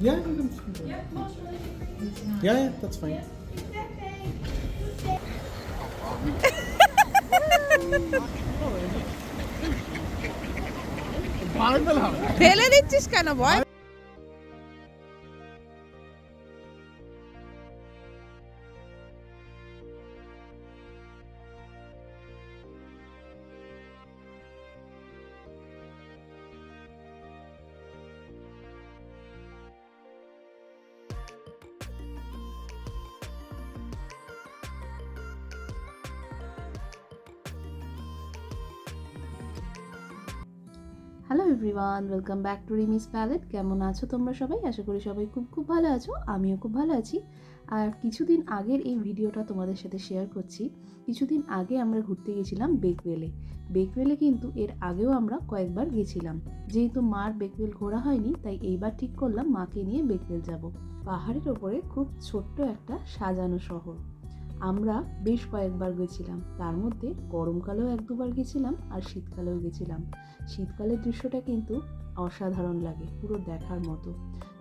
Yeah, you can speak. Yeah, most really quickly. Yeah, yeah, that's fine. ফেলে দিচ্ছিস কেন বল hello everyone welcome back to Rimi's palette কেমন আছো তোমরা সবাই? আশা করি সবাই খুব খুব ভালো আছো। আমিও খুব ভালো আছি। আর কিছুদিন আগের এই ভিডিওটা তোমাদের সাথে শেয়ার করছি। কিছুদিন আগে আমরা ঘুরতে গেছিলাম বেকওয়েলে বেকওয়েলে কিন্তু এর আগেও আমরা কয়েকবার গেছিলাম। যেহেতু মার বেকওয়েল ঘোরা হয়নি, তাই এইবার ঠিক করলাম মাকে নিয়ে বেকওয়েল যাব। পাহাড়ের ওপরে খুব ছোট্ট একটা সাজানো শহর। আমরা বেশ কয়েকবার গেছিলাম। তার মধ্যে গরমকালেও এক দুবার গেছিলাম আর শীতকালেও গেছিলাম। শীতকালের দৃশ্যটা কিন্তু অসাধারণ লাগে, পুরো দেখার মতো।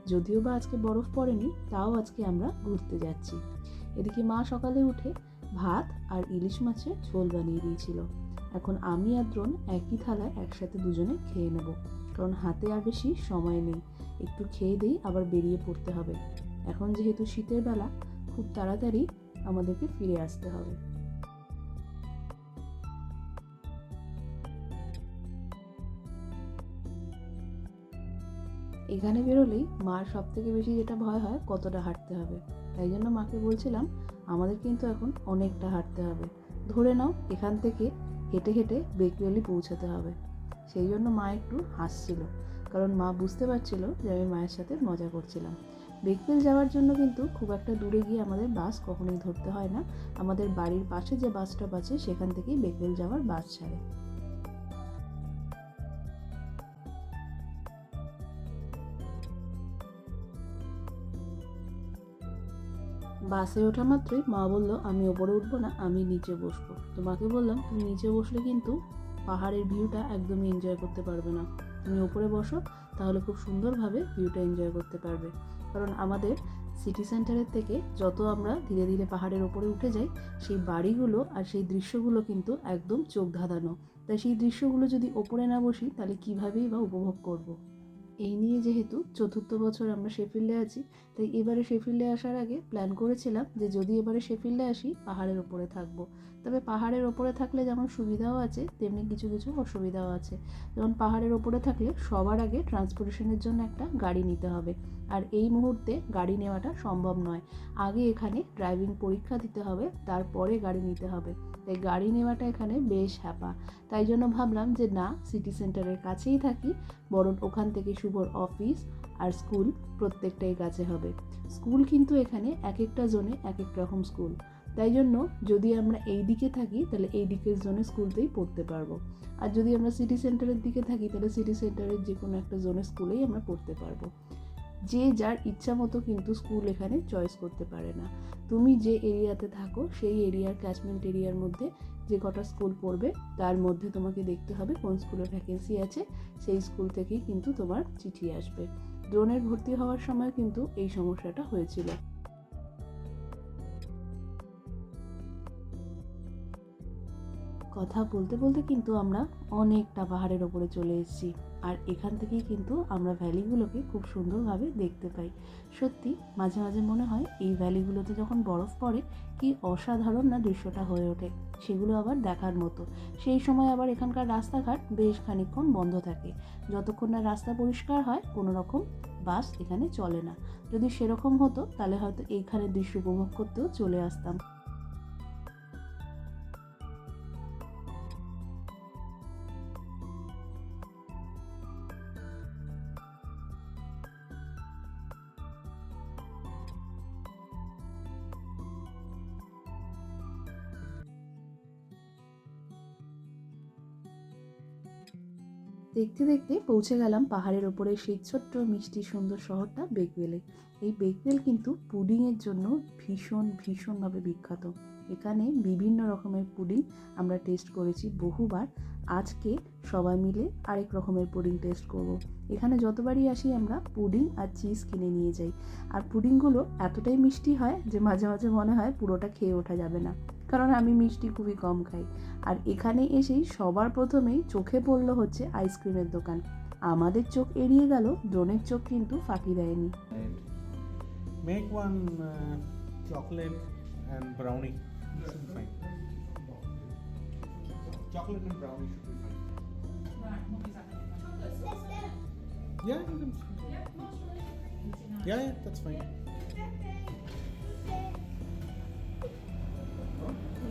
যদিও বা আজকে বরফ পড়েনি, তাও আজকে আমরা ঘুরতে যাচ্ছি। এদিকে মা সকালে উঠে ভাত আর ইলিশ মাছের ঝোল বানিয়ে দিয়েছিল। এখন আমি আর দ্রোণ একই থালায় একসাথে দুজনে খেয়ে নেব, কারণ হাতে আর বেশি সময় নেই। একটু খেয়ে দিই, আবার বেরিয়ে পড়তে হবে। এখন যেহেতু শীতের বেলা, খুব তাড়াতাড়ি আমাদেরকে ফিরে আসতে হবে। এখানে বেরোলেই মার সব থেকে বেশি যেটা ভয় হয়, কতটা হাঁটতে হবে। তাই জন্য মাকে বলছিলাম, আমাদের কিন্তু এখন অনেকটা হাঁটতে হবে। ধরে নাও, এখান থেকে হেঁটে হেঁটে বেকওয়ালি পৌঁছাতে হবে। সেই জন্য মা একটু হাসছিল, কারণ মা বুঝতে পারছিল যে আমি মায়ের সাথে মজা করছিলাম। বেকওয়েল যাওয়ার জন্য কিন্তু খুব একটা দূরে গিয়ে আমাদের বাস কখনোই ধরতে হয় না। আমাদের বাড়ির পাশে যে বাস স্টপ আছে, সেখান থেকেই বেকওয়েল যাওয়ার বাস ছাড়ে। বাসে ওঠা মাত্রই মা বলল, আমি ওপরে উঠবো না, আমি নিচে বসবো। তো মাকে বললাম, তুমি নিচে বসলে কিন্তু পাহাড়ের ভিউটা একদমই এনজয় করতে পারবে না। তুমি ওপরে বসো, তাহলে খুব সুন্দরভাবে ভিউটা এনজয় করতে পারবে। কারণ আমাদের সিটি সেন্টারের থেকে যত আমরা ধীরে ধীরে পাহাড়ের ওপরে উঠে যাই, সেই বাড়িগুলো আর সেই দৃশ্যগুলো কিন্তু একদম চোখ ধাঁধানো। তাই সেই দৃশ্যগুলো যদি ওপরে না বসি, তাহলে কীভাবেই বা উপভোগ করব। এই নিয়ে যেহেতু চতুর্থ বছর আমরা শেফিল্ডে আছি, তাই এবারে শেফিল্ডে আসার আগে প্ল্যান করেছিলাম যে যদি এবারে শেফিল্ডে আসি, পাহাড়ের ওপরে থাকব। তবে পাহাড়ের ওপরে থাকলে যেমন সুবিধাও আছে, তেমনি কিছু কিছু অসুবিধাও আছে। যেমন পাহাড়ের ওপরে থাকলে সবার আগে ট্রান্সপোর্টেশনের জন্য একটা গাড়ি নিতে হবে। আর এই মুহূর্তে গাড়ি নেওয়াটা সম্ভব নয়। আগে এখানে ড্রাইভিং পরীক্ষা দিতে হবে, তারপরে গাড়ি নিতে হবে। তাই গাড়ি নেওয়াটা এখানে বেশ হ্যাপা। তাই জন্য ভাবলাম যে না সিটি সেন্টারের কাছেই থাকি, বরং ওখান থেকে শুভর অফিস আর স্কুল প্রত্যেকটাই কাছে হবে। স্কুল কিন্তু এখানে এক একটা জোনে এক এক রকম স্কুল তাই জন্য যদি আমরা এই দিকে থাকি, তাহলে এই দিকের জোনে স্কুলতেই পড়তে পারব। আর যদি আমরা সিটি সেন্টারের দিকে থাকি, তাহলে সিটি সেন্টারের যে কোনো একটা জোনের স্কুলেই আমরা পড়তে পারব। যে যার ইচ্ছা মতো কিন্তু স্কুল এখানে চয়েস করতে পারে না। তুমি যে এরিয়াতে থাকো, সেই এরিয়ার ক্যাচমেন্ট এরিয়ার মধ্যে যে কটা স্কুল পড়বে, তার মধ্যে তোমাকে দেখতে হবে কোন স্কুলে ভ্যাকেন্সি আছে, সেই স্কুল থেকেই কিন্তু তোমার চিঠি আসবে। ড্রোনের ভর্তি হওয়ার সময় কিন্তু এই সমস্যাটা হয়েছিল। কথা বলতে বলতে কিন্তু আমরা অনেকটা পাহাড়ের ওপরে চলে এসেছি। আর এখান থেকেই কিন্তু আমরা ভ্যালিগুলোকে খুব সুন্দরভাবে দেখতে পাই। সত্যি, মাঝে মাঝে মনে হয় এই ভ্যালিগুলোতে যখন বরফ পড়ে, কি অসাধারণ না দৃশ্যটা হয়ে ওঠে। সেগুলো আবার দেখার মতো। সেই সময় আবার এখানকার রাস্তাঘাট বেশ খানিকক্ষণ বন্ধ থাকে। যতক্ষণ না রাস্তা পরিষ্কার হয়, কোনো রকম বাস এখানে চলে না। যদি সেরকম হতো, তাহলে হয়তো এইখানের দৃশ্য উপভোগ করতেও চলে আসতাম। দেখতে দেখতে পৌঁছে গেলাম পাহাড়ের ওপরে সেই ছোট্ট মিষ্টি সুন্দর শহরটা বেকওয়েলে এই বেকওয়েল কিন্তু পুডিংয়ের জন্য ভীষণ, ভীষণভাবে বিখ্যাত। এখানে বিভিন্ন রকমের পুডিং আমরা টেস্ট করেছি বহুবার। আজকে সবাই মিলে আরেক রকমের পুডিং টেস্ট করব। এখানে যতবারই আসি আমরা পুডিং আর চিজ কিনে নিয়ে যাই। আর পুডিংগুলো এতটাই মিষ্টি হয় যে মাঝে মাঝে মনে হয় পুরোটা খেয়ে ওঠা যাবে না। কারণ আমি মিষ্টি খুবই কম খাই। আর এখানে এসেই সবার প্রথমেই চোখে পড়ল হচ্ছে আইসক্রিমের দোকান। আমাদের চোখ এড়িয়ে গেল, ড্রোনের চোখ কিন্তু ফাঁকি দেয়নি। Make one chocolate and brownie chocolate brownie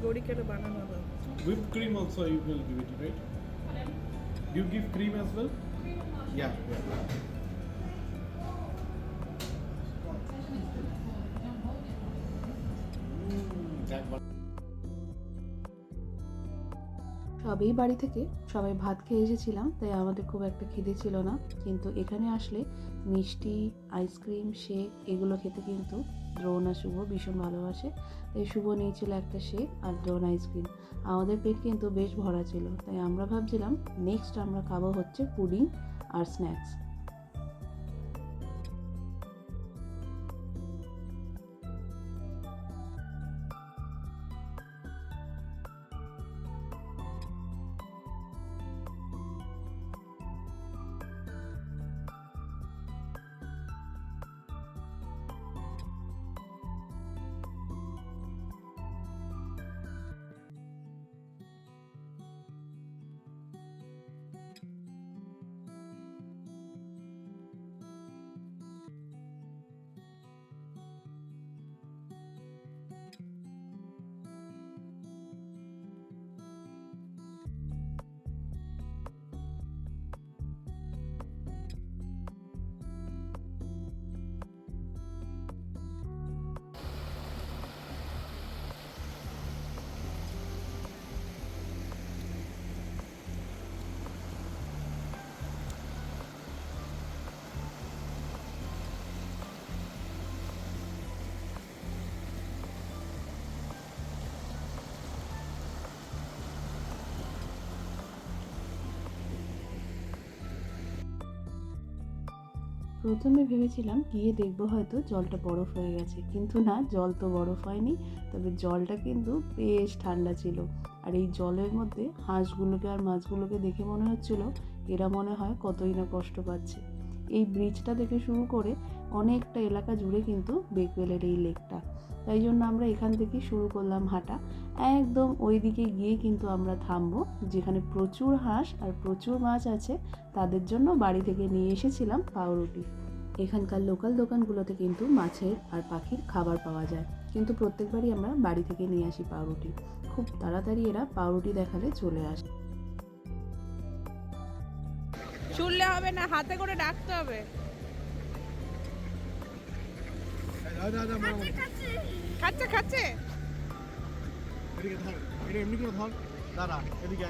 গড়ি কেটে বানানো হবে Whipped cream also you will give it, right? You give cream as well? Yeah, yeah. Mm, that one. সবেই বাড়ি থেকে সবাই ভাত খেয়ে এসেছিলাম তাই আমাদের খুব একটা খিদে ছিল না কিন্তু এখানে আসলে মিষ্টি আইসক্রিম শেক এগুলো খেতে কিন্তু আর শুভ ভীষণ ভালোবাসে। তাই শুভ নিয়েছিল একটা শেক আর দ্রোণ আইসক্রিম আমাদের পেট কিন্তু বেশ ভরা ছিল। তাই আমরা ভাবছিলাম নেক্সট আমরা খাব হচ্ছে পুডিং আর স্ন্যাক্স প্রথমে ভেবেছিলাম গিয়ে দেখব হয়তো জলটা বরফ হয়ে গেছে। কিন্তু না, জল তো বরফ হয়নি। তবে জলটা কিন্তু বেশ ঠান্ডা ছিল। আর এই জলের মধ্যে হাঁসগুলোকে আর মাছগুলোকে দেখে মনে হচ্ছিল এরা মনে হয় কতই না কষ্ট পাচ্ছে। এই ব্রিজটা থেকে শুরু করে অনেকটা এলাকা জুড়ে কিন্তু বেকওয়েলের এই লেকটা তাই জন্য আমরা এখান থেকে শুরু করলাম হাঁটা। একদম ওই দিকে গিয়ে কিন্তু আমরা থামবো, যেখানে প্রচুর হাঁস আর প্রচুর মাছ আছে, তাদের জন্য বাড়ি থেকে নিয়ে এসেছিলাম পাউরুটি। এখানকার লোকাল দোকানগুলোতে কিন্তু মাছের আর পাখির খাবার পাওয়া যায়। কিন্তু প্রত্যেকবারই আমরা বাড়ি থেকে নিয়ে আসি পাউরুটি। খুব তাড়াতাড়ি এরা পাউরুটি দেখালে চলে আসে। শুনলে হবে না হাতে করে ডাকতে হবে। খাচ্ছে খাচ্ছে। এদিকে ধর এটা এমনি করে ধর। দাঁড়া এদিকে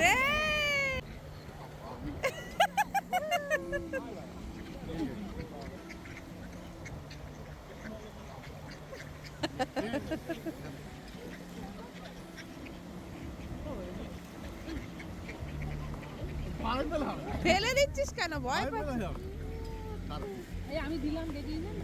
রে! ফেলে দিচ্ছিস কেন? ভয় পাচ্ছিস? পেলাম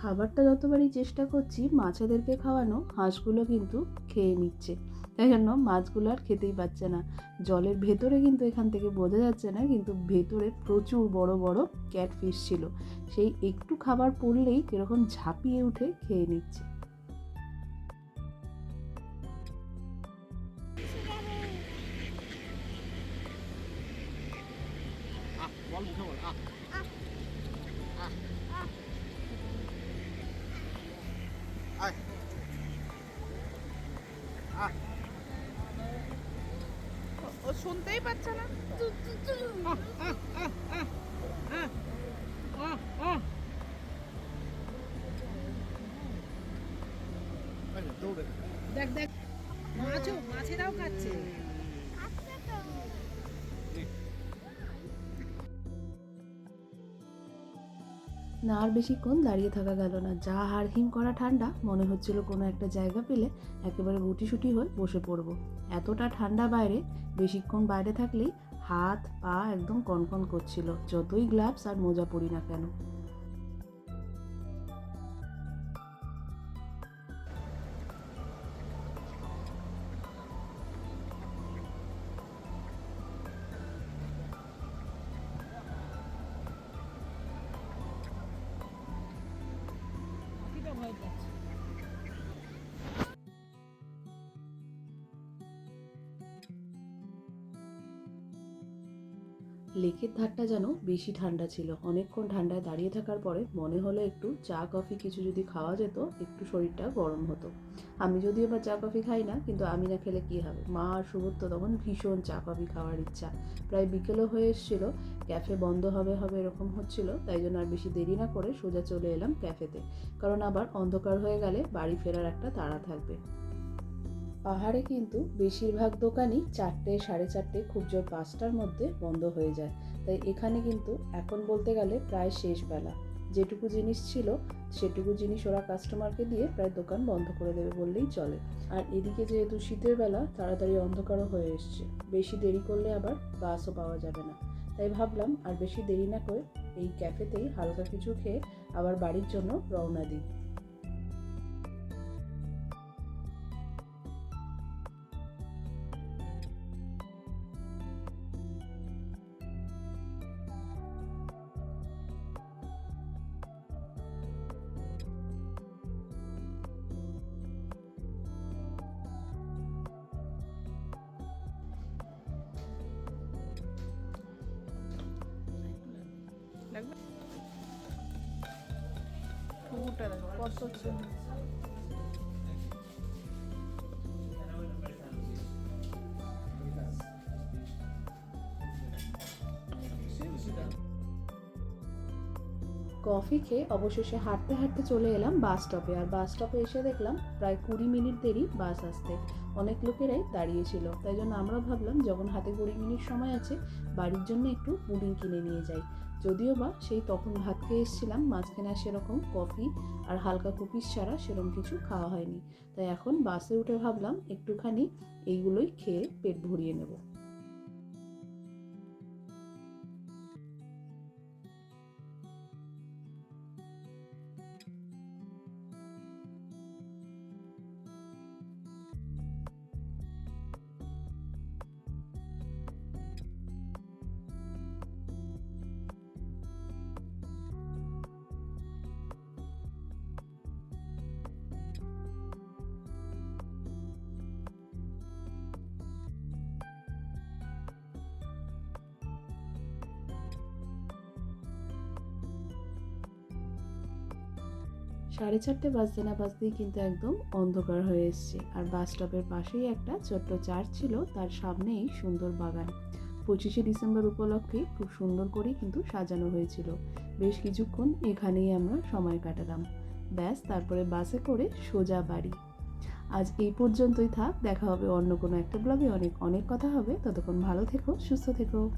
খাবারটা যতবারই চেষ্টা করছি মাছেদেরকে খাওয়ানো হাঁসগুলো কিন্তু খেয়ে নিচ্ছে। তাই জন্য মাছগুলো আর খেতেই পাচ্ছে না। জলের ভেতরে কিন্তু এখান থেকে বোঝা যাচ্ছে না, কিন্তু ভেতরে প্রচুর বড় বড় ক্যাটফিশ ছিল। সেই একটু খাবার পড়লেই কীরকম ঝাঁপিয়ে উঠে খেয়ে নিচ্ছে। শুনতেই পাচ্ছে না। না, আর বেশিক্ষণ দাঁড়িয়ে থাকা গেল না। যা হাড় হিম করা ঠান্ডা, মনে হচ্ছিল কোনো একটা জায়গা পেলে একেবারে গুটিসুটি হয়ে বসে পড়ব। এতটা ঠান্ডা বাইরে, বেশিক্ষণ বাইরে থাকলেই হাত, পা একদম কনকন করছিল, যতই গ্লাভস আর মোজা পড়ি না কেন। লেকের ধারটা যেন বেশি ঠান্ডা ছিল। অনেকক্ষণ ঠান্ডায় দাঁড়িয়ে থাকার পরে মনে হলো একটু চা, কফি কিছু যদি খাওয়া যেত, একটু শরীরটা গরম হতো। আমি যদিও বা চা, কফি খাই না, কিন্তু আমি না খেলে কী হবে? মা আর সুবোধ তখন ভীষণ চা, কফি খাওয়ার ইচ্ছা। প্রায় বিকেলও হয়ে এসেছিল, ক্যাফে বন্ধ হবে হবে এরকম হচ্ছিল, তাই জন্য আর বেশি দেরি না করে সোজা চলে এলাম ক্যাফেতে। কারণ আবার অন্ধকার হয়ে গেলে বাড়ি ফেরার একটা তাড়া থাকবে। পাহাড়ে কিন্তু বেশিরভাগ দোকানই চারটে সাড়ে চারটে, খুব জোর পাঁচটার মধ্যে বন্ধ হয়ে যায়। তাই এখানে কিন্তু এখন বলতে গেলে প্রায় শেষ বেলা। যেটুকু জিনিস ছিল, সেটুকু জিনিস ওরা কাস্টমারকে দিয়ে প্রায় দোকান বন্ধ করে দেবে বললেই চলে। আর এদিকে যেহেতু শীতের বেলা, তাড়াতাড়ি অন্ধকারও হয়ে এসছে। বেশি দেরি করলে আবার বাসও পাওয়া যাবে না। তাই ভাবলাম, আর বেশি দেরি না করে এই ক্যাফেতেই হালকা কিছু খেয়ে আবার বাড়ির জন্য রওনা দিই। কফি খেয়ে অবশেষে হাঁটতে হাঁটতে চলে এলাম বাস স্টপে, আর বাস স্টপে এসে দেখলাম প্রায় কুড়ি মিনিট দেরি বাস আসতে। অনেক লোকেরাই দাঁড়িয়েছিল তাই জন্য আমরা ভাবলাম যখন হাতে কুড়ি মিনিট সময় আছে, বাড়ির জন্য একটু পুডিং কিনে নিয়ে যাই। যদিও বা সেই তখন ভাত খেয়ে এসেছিলাম, মাঝখানে সেরকম কফি আর হালকা কুকিজ ছাড়া সেরকম কিছু খাওয়া হয়নি। তাই এখন বাসে উঠে ভাবলাম, একটুখানি এইগুলোই খেয়ে পেট ভরিয়ে নেব। সাড়ে চারটে বাজতে না বাজতেই কিন্তু একদম অন্ধকার হয়ে এসছে। আর বাস স্টপের পাশেই একটা ছোট্ট চার্চ ছিল, তার সামনেই সুন্দর বাগান। পঁচিশে ডিসেম্বর উপলক্ষে খুব সুন্দর করেই কিন্তু সাজানো হয়েছিল। বেশ কিছুক্ষণ এখানেই আমরা সময় কাটালাম। ব্যাস, তারপরে বাসে করে সোজা বাড়ি। আজ এই পর্যন্তই থাক, দেখা হবে অন্য কোনো একটা ব্লগে অনেক অনেক কথা হবে। ততক্ষণ ভালো থেকো, সুস্থ থেকো।